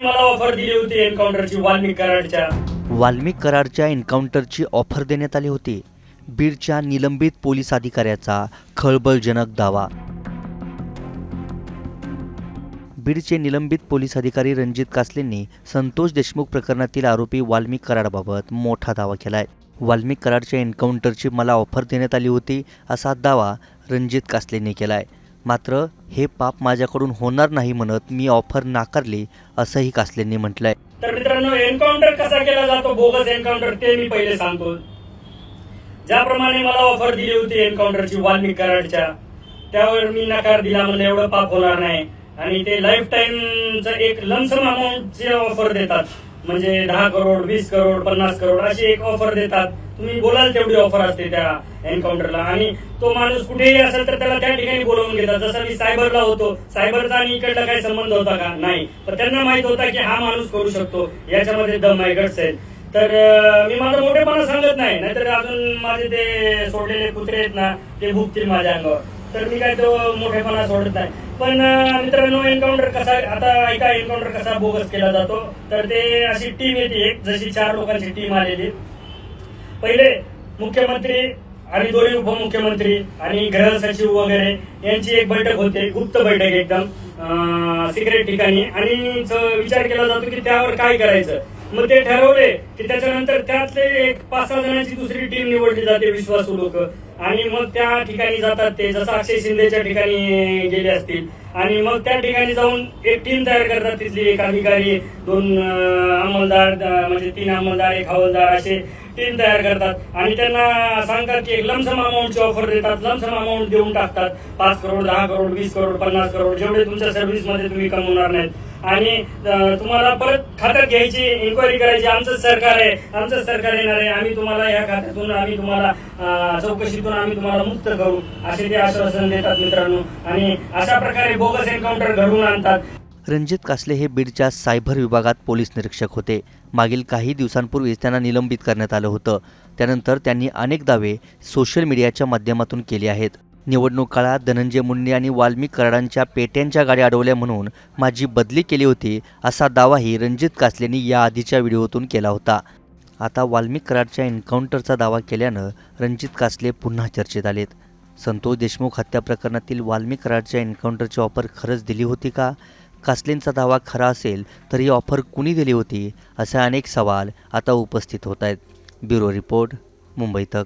मला ऑफर दिली होती एन्काउंटरची वाल्मिक कराडच्या. वाल्मिक कराडच्या एन्काउंटरची ऑफर देण्यात आली होती. बीडच्या निलंबित पोलीस अधिकाऱ्याचा खळबळजनक दावा. बीडचे निलंबित पोलीस अधिकारी रणजित कासलेंनी संतोष देशमुख प्रकरणातील आरोपी वाल्मिक कराडबाबत मोठा दावा केलाय. वाल्मिक कराडच्या एन्काउंटरची मला ऑफर देण्यात आली होती असा दावा रणजित कासलेंनी केलाय. मात्र हे पाप माझ्याकडून होणार नाही म्हणत मी ऑफर नाकारली असंही कासलेंनी म्हटलंय. तर मित्रांनो एन्काउंटर कसा केला जातो? बोगस एन्काउंटर ते मी पहिले सांगतो. ज्याप्रमाणे मला ऑफर दिली होती एन्काउंटरची वाल्मिक कराडच्या त्यावर मी नकार दिला म्हणजे एवढं पाप होणार नाही. आणि ते लाईफ टाईमचं एक लमसम अमाऊंटची ऑफर देतात. म्हणजे दहा करोड वीस करोड पन्नास करोड अशी एक ऑफर देतात. तुम्ही बोलाल तेवढी ऑफर असते त्या एन्काउंटरला आणि तो माणूस कुठेही असेल तर त्याला त्या ठिकाणी बोलवून घेतात. जसं मी सायबरला होतो. सायबरचा आणि इकडला काही संबंध होता का? नाही. पण त्यांना माहीत होता की हा माणूस करू शकतो. याच्यामध्ये दम आहे गट्स आहे तर मी माझं मोठेपणा सांगत नाही. नाहीतर अजून माझे ते सोडलेले कुत्रे आहेत ना ते भुकतील माझ्या अंगावर. तर मी काय तो मोठेपणा सोडत नाही. पण मित्रांनो एन्काउंटर कसा आता एका एन्काउंटर कसा बोगस केला जातो तर ते अशी टीम येते एक जशी चार लोकांची टीम आलेली. पहिले मुख्यमंत्री आणि दोन्ही उपमुख्यमंत्री आणि गृह सचिव वगैरे यांची एक बैठक होते गुप्त बैठक एकदम सिक्रेट ठिकाणी. आणि विचार केला जातो की त्यावर काय करायचं. मग ते ठरवले की त्याच्यानंतर त्यातले एक पाच सहा जणांची दुसरी टीम निवडली जाते विश्वासू लोक. आणि मग त्या ठिकाणी जातात ते जसं अक्षय शिंदेच्या ठिकाणी गेले असतील. आणि मग त्या ठिकाणी जाऊन एक टीम तयार करतात तिथली एक अधिकारी दोन अंमलदार म्हणजे तीन अंमलदार एक हवालदार असे टीम तयार करतात. आणि त्यांना सांगतात की एक लमसम अमाऊंटची ऑफर देतात. लमसम अमाऊंट देऊन टाकतात. पाच करोड दहा करोड वीस करोड पन्नास करोड जेवढे तुमच्या सर्व्हिसमध्ये तुम्ही कमवणार नाहीत. आणि तुम्हाला परत खात्यात घ्यायची इन्क्वायरी करायची. आमचं सरकार आहे. आमचं सरकार येणार आहे. आम्ही तुम्हाला या खात्यातून आम्ही तुम्हाला चौकशीतून आम्ही तुम्हाला मुक्त करू. असे ते आश्वासन देतात मित्रांनो. आणि अशा प्रकारे बोगस एन्काउंटर घडवून आणतात. रणजित कासले हे बीडच्या सायबर विभागात पोलीस निरीक्षक होते. मागील काही दिवसांपूर्वीच त्यांना निलंबित करण्यात आलं होतं. त्यानंतर त्यांनी अनेक दावे सोशल मीडियाच्या माध्यमातून केले आहेत. निवडणूक काळात धनंजय मुंडे आणि वाल्मिक कराडांच्या पेट्यांच्या गाड्या अडवल्या म्हणून माझी बदली केली होती असा दावाही रणजित कासलेंनी या आधीच्या व्हिडिओतून केला होता. आता वाल्मिक कराडच्या एन्काउंटरचा दावा केल्यानं रणजित कासले पुन्हा चर्चेत आलेत. संतोष देशमुख हत्या प्रकरणातील वाल्मिक कराडच्या एन्काउंटरची ऑफर खरंच दिली होती का? कासलेंचा दावा खरा असेल तर ही ऑफर कुणी दिली होती? असे अनेक सवाल आता उपस्थित होत आहेत. ब्युरो रिपोर्ट मुंबई तक.